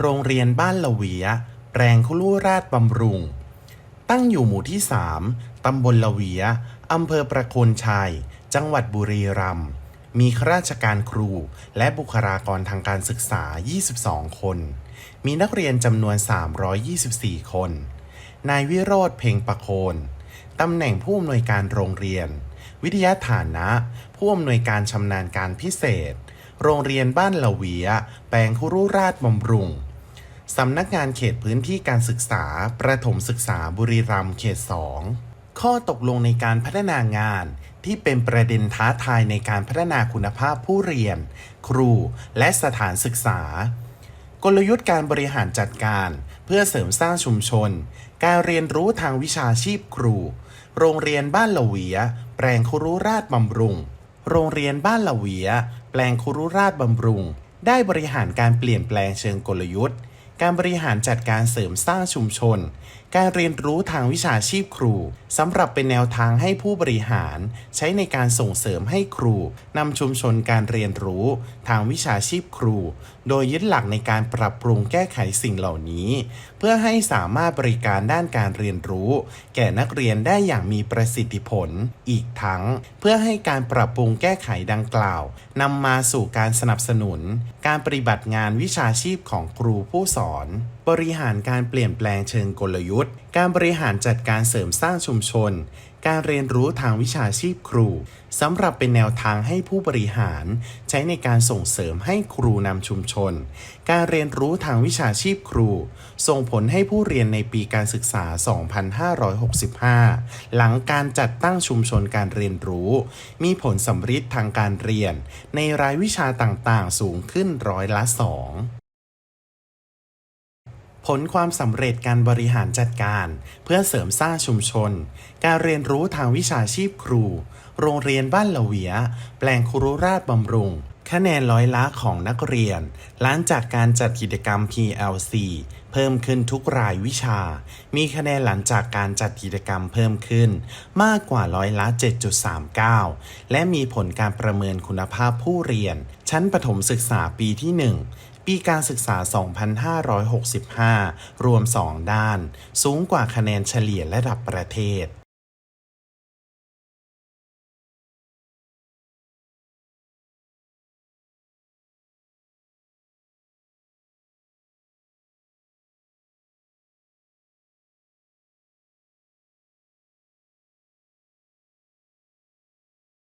โรงเรียนบ้านละเวีย แปลงคุลูราชบำรุง ตั้งอยู่หมู่ที่ 3 ตำบลละเวีย อำเภอประโคนชัย จังหวัดบุรีรัมย์ มีข้าราชการครู และบุคลากรทางการศึกษา 22 คน มีนักเรียนจำนวน 324 คน นายวิโรธเพ่งประโคน ตำแหน่งผู้อำนวยการโรงเรียน วิทยาฐานะ ผู้อำนวยการชำนาญการพิเศษ โรงเรียนบ้านละเวีย แปลงคุรุราชบำรุง สำนักงานเขตพื้นที่การศึกษา ประถมศึกษาบุรีรัมย์เขต 2 ข้อตกลงในการพัฒนางานที่เป็นประเด็นท้าทายในการพัฒนาคุณภาพผู้เรียน ครู และสถานศึกษา กลยุทธ์การบริหารจัดการ เพื่อเสริมสร้างชุมชน การเรียนรู้ทางวิชาชีพครู โรงเรียนบ้านละเวีย แปลงคุรุราชบำรุง โรงเรียนบ้านละเวีย แปลงคุรุราชบำรุง ได้บริหารการเปลี่ยนแปลงเชิงกลยุทธ์ การบริหารจัดการเสริมสร้างชุมชน การเรียนรู้ทางวิชาชีพครูสำหรับเป็นแนวทางให้ผู้บริหาร ใช้ในการส่งเสริมให้ครูนำชุมชนการเรียนรู้ทางวิชาชีพครู โดยยึดหลักในการปรับปรุงแก้ไขสิ่งเหล่านี้ เพื่อให้สามารถบริการด้านการเรียนรู้ แก่นักเรียนได้อย่างมีประสิทธิผล อีกทั้ง เพื่อให้การปรับปรุงแก้ไขดังกล่าวนำมาสู่การสนับสนุน การปฏิบัติงานวิชาชีพของครูผู้สอนบริหารการเปลี่ยนแปลงเชิงกลยุทธ์ การบริหารจัดการเสริมสร้างชุมชน การเรียนรู้ทางวิชาชีพครูสำหรับเป็นแนวทางให้ผู้บริหาร ใช้ในการส่งเสริมให้ครูนำชุมชน การเรียนรู้ทางวิชาชีพครู ส่งผลให้ผู้เรียนในปีการศึกษา 2565 หลังการจัดตั้งชุมชนการเรียนรู้ มีผลสำฤทธิ์ทางการเรียน ในรายวิชาต่างๆ สูงขึ้นร้อยละสอง ผลความสำเร็จการบริหารจัดการ เพื่อเสริมสร้างชุมชน การเรียนรู้ทางวิชาชีพครู โรงเรียนบ้านละเวีย แปลงครุราชบำรุง คะแนนร้อยละของนักเรียน หลังจากการจัดกิจกรรม PLC เพิ่มขึ้นทุกรายวิชา มีคะแนนหลังจากการจัดกิจกรรมเพิ่มขึ้น มากกว่าร้อยละ 7.39 และมีผลการประเมินคุณภาพผู้เรียน ชั้นประถมศึกษาปีที่ 1 ปีการศึกษา 2565 รวม 2 ด้าน สูงกว่าคะแนนเฉลี่ยระดับประเทศ